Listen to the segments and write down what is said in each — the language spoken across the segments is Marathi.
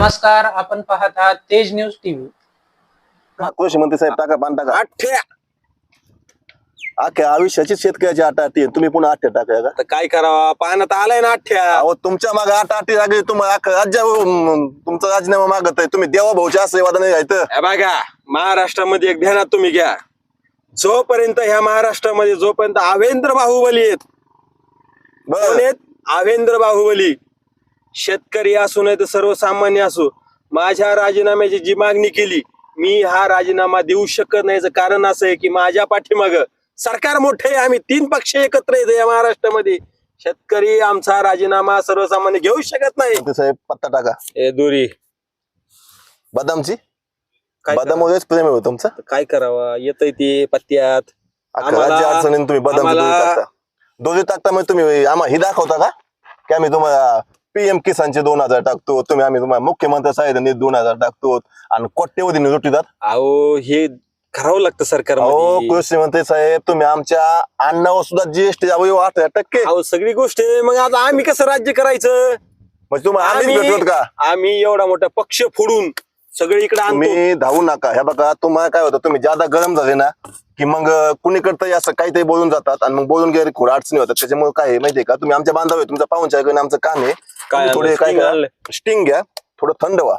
नमस्कार आपण पाहत आहात तेज न्यूज टीव्ही. कृषी मंत्री साहेब टाका पान टाका. आठ्या. अख्ख्या आयुष्याची शेतकऱ्याची आठ आठी. तुम्ही पुन्हा आठ टाका का? आता काय करावा? पाण्यात आलाय ना आठ्या. अहो तुमच्या मागे आठ आठी लागली तुम्हाला अख्खं राज्य अं, तुमचा राजीनामा मागत आहे. तुम्ही देवा भाऊच्या आशीर्वाद नाही घ्यायचं हे बघा महाराष्ट्रामध्ये एक ध्यानात तुम्ही घ्या. जोपर्यंत ह्या महाराष्ट्रामध्ये जोपर्यंत आवेंद्र बाहुबली आहेत कोण बरं आहेत? आवेंद्र बाहुबली. शेतकरी असू नाही तर सर्वसामान्य असू माझ्या राजीनाम्याची जी मागणी केली मी हा राजीनामा देऊ शकत नाही. याचं कारण असं आहे की माझ्या पाठीमाग सरकार मोठे आहे. आम्ही तीन पक्ष एकत्र येतो या महाराष्ट्रामध्ये. शेतकरी आमचा राजीनामा सर्वसामान्य घेऊ शकत नाही. साहेब पत्ता टाका. ए दुरी. बदामची? काय बदामवरच प्रेम आहे हो तुमचं. काय करावा? येतय ते पत्त्यात. आम्हाला- राज्य तुम्ही बदाम आम्हाला- टाकता. दोन्ही टाकता म्हणजे तुम्ही आम्हाला ही दाखवता का? की आम्ही तुम्हाला पीएम किसानचे दोन हजार टाकतो. तुम्ही आम्ही तुम्हाला मुख्यमंत्री साहेब दोन हजार टाकतो. आणि कोट्यवधी लुटितात अहो हे करावं लागतं सरकार अहो कृषी मंत्री साहेब तुम्ही आमच्या अन्नावर सुद्धा जीएसटी आठ टक्के. अहो सगळी गोष्ट आहे. मग आता आम्ही कसं राज्य करायचं? म्हणजे तुम्हाला आम्हीच आम्ही भेटवत का? आम्ही एवढा मोठा पक्ष फोडून सगळे इकडे आणतो. तुम्ही धावू नका. हे बघा तुम्हाला काय होतं तुम्ही ज्यादा गरम झाले ना की मग कुणीकडे असं काहीतरी बोलून जातात आणि मग बोलून गेले खूप अडचणी होतात. त्याच्यामुळे काय आहे माहितीये का? तुम्ही आमच्या बांधव आहे तुमचा पाहुणच्या आहे, आमचं काम आहे. काय तुम्ही थोडे आणलं? काय Sting करा? स्टिंग घ्या थोडं थंड व्हा.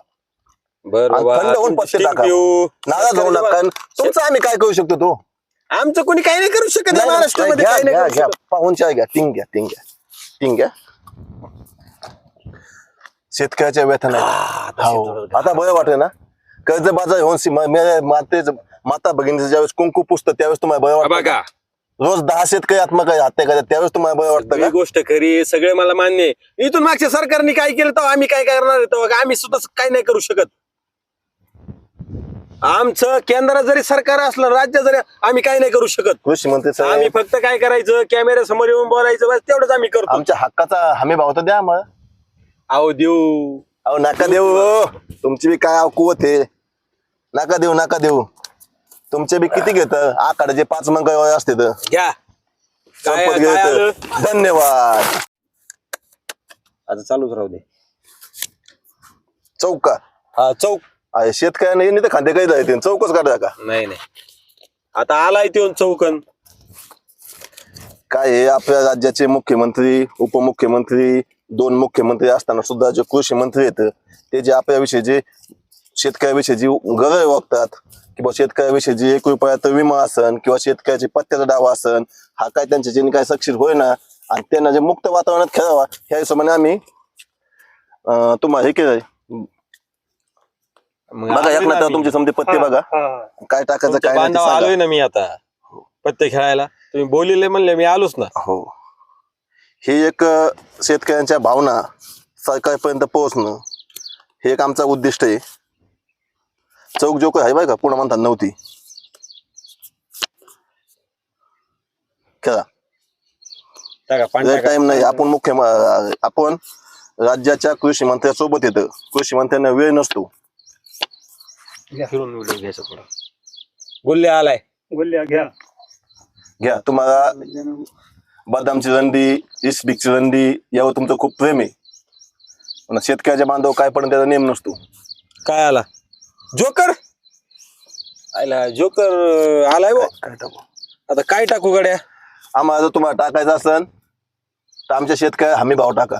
बरं आणि बाबा, थंड होऊन पत्ते टाका. पिऊ. नाराज होऊ नका. आणि तुमचं आम्ही काय करू शकतो तो? आमचं कोणी काही नाही करू शकत या नाही, महाराष्ट्रामध्ये घ्या काही नाही घ्या करू घ्या. शकत. पाहुणच्या घ्या टिंग घ्या टिंग घ्या टिंग घ्या. शेतकऱ्याच्या व्यथन. आ, आता हो बरं वाटलं ना? कर्ज बाजार होऊन मातेच माता भगिनीचं ज्यावेळेस कुंकू पुसतं त्यावेळेस तुम्हाला बरं हा वाटतं बघा. का? रोज दहा शेतकरी आत्महत्या हत्या करतात त्यावेळेस तुम्हाला बरं वाटतं का? गोष्ट खरी सगळे मला मान्य आहे. इथून मागच्या सरकारने काय केलं तर आम्ही काय करणार आहे? तेव्हा आम्ही सुद्धा काही नाही करू शकत. आमचं केंद्र जरी सरकार असलं राज्य जरी आम्ही काही नाही करू शकत. कृषी मंत्री आम्ही साहेब फक्त काय करायचं कॅमेऱ्या समोर येऊन बोलायचं बस तेवढंच आम्ही करतो. आमच्या हक्काचा हमी भाव तर द्या आम्हाला. अहो देऊ. अहो नका देऊ तुमची बी काय कुवत आहे. नका देऊ नका देऊ. तुमचे बी किती घेत? आखाड्याचे पाच मंग असते तर. घ्या. काय संपत काय गेलं आलं? तर. धन्यवाद. आता चालूच राहू दे. चौका हा चौक. शेतकऱ्याने नाही तर खांदे काही जायचे चौकच काढा का? नाही नाही. आता आलाय तो चौकन. काय आहे आपल्या राज्याचे मुख्यमंत्री उपमुख्यमंत्री दोन मुख्यमंत्री असताना सुद्धा जे कृषी मंत्री आहेत ते जे आपल्याविषयी जे शेतकऱ्याविषयी जी गरज वागतात किंवा शेतकऱ्याविषयी जी एक रुपयाचा विमा असन किंवा शेतकऱ्याची पत्त्याचा डावा असन हा काय त्यांच्या ज्यांनी काय सक्सेस होईना आणि त्यांना जे मुक्त वातावरणात खेळावा ह्या हिशोबाने आम्ही तुम्हाला हे केलंय. बघा एक ना तुमचे समजे पत्ते बघा. काय टाकायचं काय. आलोय ना मी आता पत्ते खेळायला. तुम्ही बोलिले म्हणले मी आलोच ना. हो. ही एक शेतकऱ्यांच्या भावना सरकारपर्यंत पोहोचणं हे एक आमचा उद्दिष्ट आहे. चौक जोक आहे बघा पुन्हा म्हणतात नव्हती. खेळा. टाइम नाही. आपण मुख्य म- आपण राज्याच्या कृषी मंत्र्यासोबत येतं. कृषी मंत्र्यांना वेळ नसतो. फिरून व्हिडिओ घ्यायचा थोडा गुल्ले आलाय. गुल्ल्या घ्या. घ्या. तुम्हाला बदामची रंडी इस्बिकची रंडी यावर तुमचं खूप प्रेम आहे. पण शेतकऱ्याच्या बांधव काय पण त्याचा नेम नसतो. काय आला? जोकर? आला जोकर अं, आलाय काय टाकू? आता काय टाकू गड्या? आम्हाला जर तुम्हाला टाकायचं असेल तर आमच्या शेतकऱ्या हमी भाव टाका.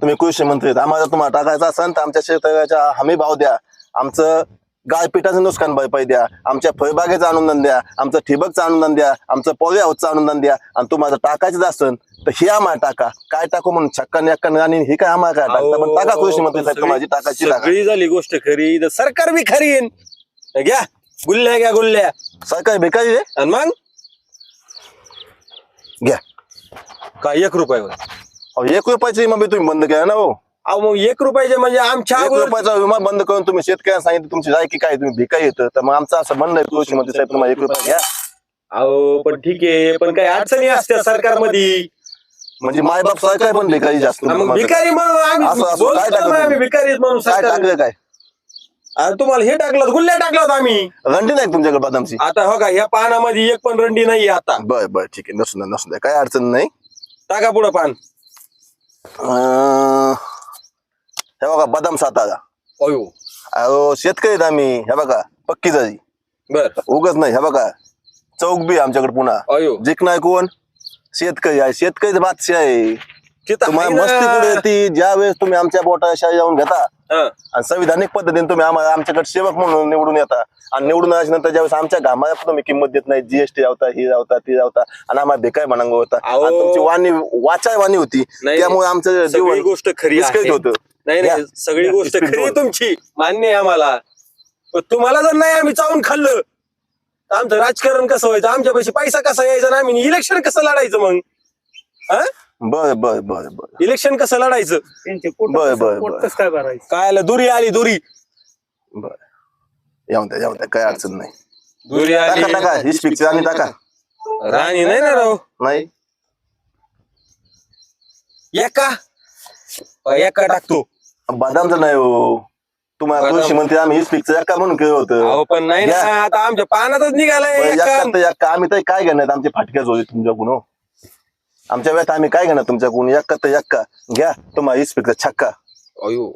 तुम्ही कृषी मंत्री आहेत. आम्हाला जर तुम्हाला टाकायचं असेल तर आमच्या शेतकऱ्याच्या हमी भाव द्या. आमचं गायपिठाचं नुकसान भरपाई द्या. आमच्या फळबागेचं अनुदान द्या. आमचं ठिबकचं अनुदान द्या. आमचं पॉली हाऊसचं अनुदान द्या. आणि तुम्हाला जर टाकायचं असेल तर हे आम्हाला टाका. काय टाकू म्हणून? छक्का एक्का आणि हे काय आम्हाला काय टाकता? पण टाका कृषी मंत्री साहेब जी टाकायची टाका सगळी झाली गोष्ट खरी. इथं सरकार बी खरी आहे. घ्या. गुल्ल्या घ्या गुल्ल्या. सरकार आहे? आणि मग? घ्या. काय एक रुपयावर? अहो, एक रुपयाची बी तुम्ही बंद केला ना हो. अहो मग एक रुपयाचे म्हणजे आमच्या एक अगोदर रुपयाचा विमा बंद करून तुम्ही शेतकऱ्यांना सांगितलं तुमची जायकी काय तुम्ही भिकारी येतं तर मग आमचं असं म्हणणं आहे कृषी मंत्री साहेब तुम्हाला एक रुपया घ्या. अहो पण ठीक आहे पण काही अडचणी असत्या सरकारमध्ये. म्हणजे मायबाप सरकार पण भिकारी जास्त हा, मग भिकारी म्हणून आम्ही असं- असं. बोलतो काय ना टाकलं आम्ही तुम्ही? भिकारी म्हणून काय सरकार टाकलं काय? तुम्हाला हे टाकलं गुल्ल्या टाकलं होतं आम्ही. रंडी नाही तुमच्याकडे बदामची? आता हो का ह्या पानामध्ये एक पण रंडी नाही आता. बर बर ठीक आहे. नसून द्या, नसून द्या. काय अडचण नाही. टाका पुढं पान. अं, हे बघा बदाम सातारा. अयो. अहो शेतकरी आम्ही हे बघा पक्की जाई बर. उगच नाही हे बघा चौक बी आमच्याकडे पुन्हा. अयो. जिंकणार कोण? शेतकरी आहे शेतकरी बादशाह आहे. तुम्हाला मस्ती. कुठे ज्या वेळेस तुम्ही आमच्या बोटाशाही जाऊन घेता. आणि संविधानिक पद्धतीने तुम्ही आम्हाला आमच्याकडे सेवक म्हणून निवडून येता. आणि निवडून आल्यानंतर ज्यावेळेस आमच्या गामाला तुम्ही किंमत देत नाही. जीएसटी रावता ही रावता ती रावता आणि आम्हाला बेकार म्हणांग होता. आणि तुमची वाणी वाचाय वाणी होती. त्यामुळे आमचं सगळी जीवन गोष्ट खरी होतं. नाही नाही. सगळी गोष्ट खरी. तुमची. मान्य आहे आम्हाला. तुम्हाला जर नाही आम्ही चावून खाल्लं तर आमचं राजकारण कसं व्हायचं? आमच्या पैसे पैसा कसा यायचा ना आम्ही इलेक्शन कसं लढायचं मग? हा? बर बर बर बर. इलेक्शन कसं लढायचं? त्यांचे बर, बर, बर. कसं काय भरायचं? काय आलं? दुरी आली दुरी. बर. येऊन द्या येऊन द्या काय अडचण नाही. दुरी आली. टाका टाका ही स्पीकची आणि टाका. राणी नाही ना राव? नाही. एका? एका टाकतो. बदामचं नाही हो. तुम्हाला बदाम. कृषी मंत्री आम्ही ही स्पीकचं का म्हणून केलं होतं. अहो पण नाही ना घ्या. आता आमच्या पानातच निघालाय बरं, एका. एक्का तर एक्का आम्ही तर काय घेणार आमची फाटक्याच होती तुमच्याकडून हो. आमच्या वेळात आम्ही काय घेणार तुमच्याकडून एक्का तर एक्का घ्या तुम्हाला स्पीकर छक्का. अयो.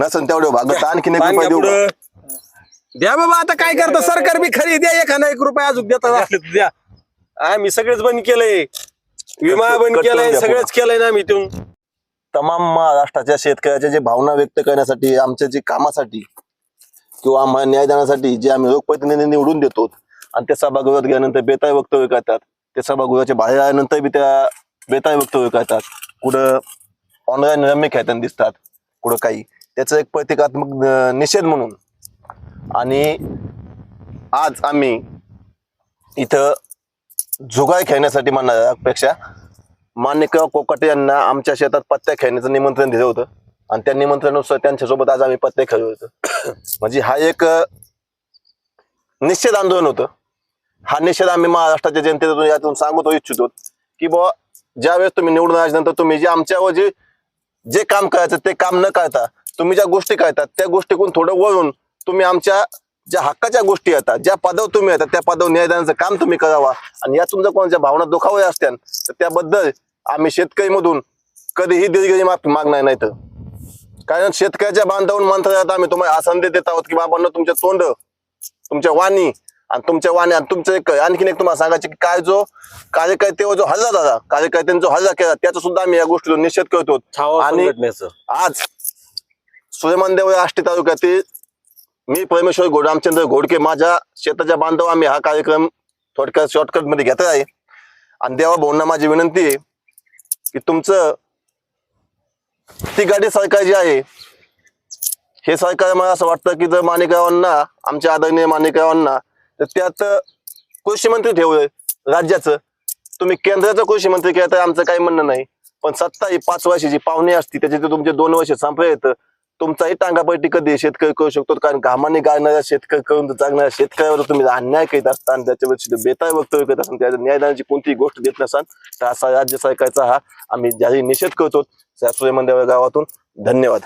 नसन तेवढं भागत आणखीन एक रुपये देऊ का? द्या बाबा आता काय करतं? सरकार बी खरी द्या एखादा एक रुपया अजून देतात असले तर द्या. आम्ही सगळेच बंद केलंय. विमा बंद केलाय द्या सगळंच केलंय ना आम्ही तिथून तमाम महाराष्ट्राच्या शेतकऱ्याच्या जे भावना व्यक्त करण्यासाठी आमच्या जे कामासाठी किंवा आम्हाला न्याय देण्यासाठी जे आम्ही लोकप्रतिनिधी निवडून देतो आणि ते सभागृहात गेल्यानंतर बेताय वक्तव्य करतात ते सभागृहाच्या बाहेर आल्यानंतर बी त्या बेताय वक्तव्य करतात. कुठं ऑनलाईन रम्य खेळताना दिसतात कुठं काही. त्याचं एक प्रतिकात्मक निषेध म्हणून. आणि आज आम्ही इथं जुगाय खेळण्यासाठी म्हणण्यापेक्षा माणिकराव कोकाटे यांना आमच्या शेतात पत्त्या खेळण्याचं निमंत्रण दिलं होतं. आणि त्या निमंत्रणानुसार त्यांच्यासोबत आज आम्ही पत्ते खेळलो होतो. म्हणजे हा एक निषेध आंदोलन होतं. हा निषेध आम्ही महाराष्ट्राच्या जनतेतून यातून सांगतो इच्छितो की बुवा ज्या वेळेस तुम्ही निवडून आल्यानंतर तुम्ही जे आमच्यावर जे जे काम करायचं ते काम न करता तुम्ही ज्या गोष्टी करतात त्या गोष्टीकडून थोडं वळून तुम्ही आमच्या ज्या हक्काच्या गोष्टी येतात ज्या पदावर तुम्ही येतात त्या पदावर न्याय काम तुम्ही करावा. आणि या तुमच्या कोणाच्या भावना दुखावल्या असत्या तर त्याबद्दल आम्ही शेतकरी मधून कधीही दिलगिरी माफी मागणार नाही तर कारण शेतकऱ्याच्या बांधवून मंत्रालयात आम्ही तुम्हाला हा संदेश देत आहोत की बाबांना तुमच्या तोंड तुमच्या वाणी आणि तुमच्या वाणी आणि तुमचं एक आणखीन एक तुम्हाला सांगायचं की काय जो कार्यकर्त्यावर जो हल्ला झाला कार्यकर्त्यांनी जो हल्ला केला त्याचा सुद्धा आम्ही या गोष्टीतून निषेध करतो. आणि आज सुलेमान देवळे आष्टी तालुक्यातील मी परमेश्वर घोड रामचंद्र घोडके माझ्या शेताच्या बांधव आम्ही हा कार्यक्रम थोडक्यात शॉर्टकटमध्ये घेत आहे. आणि देवा भाऊंना माझी विनंती आहे की तुमचं ती गाडी सरकार जी आहे हे सरकार मला असं वाटतं की जर माणिकरावांना आमच्या आदरणीय माणिकरावांना तर त्यात कृषी मंत्री ठेवलं राज्याचं. तुम्ही केंद्राचं कृषी मंत्री केलं तर आमचं काही म्हणणं नाही. पण सत्ता ही पाच वर्षाची पाहुणी असती त्याचे तुमचे दोन वर्ष संपले येतं तुमचाही टांगापट्टी कधी शेतकरी करू शकतो? कारण घामाने गाळणाऱ्या शेतकरी करून जागणाऱ्या शेतकऱ्यावर तुम्ही अन्याय करीत असता आणि त्याच्यावर बेताय वक्तव्य करत असताना त्याच्या न्यायदानाची कोणतीही गोष्ट देत नसाल तर असा राज्य सरकारचा हा आम्ही जाहीर निषेध करतो. सूर्यमंदिर गावातून धन्यवाद.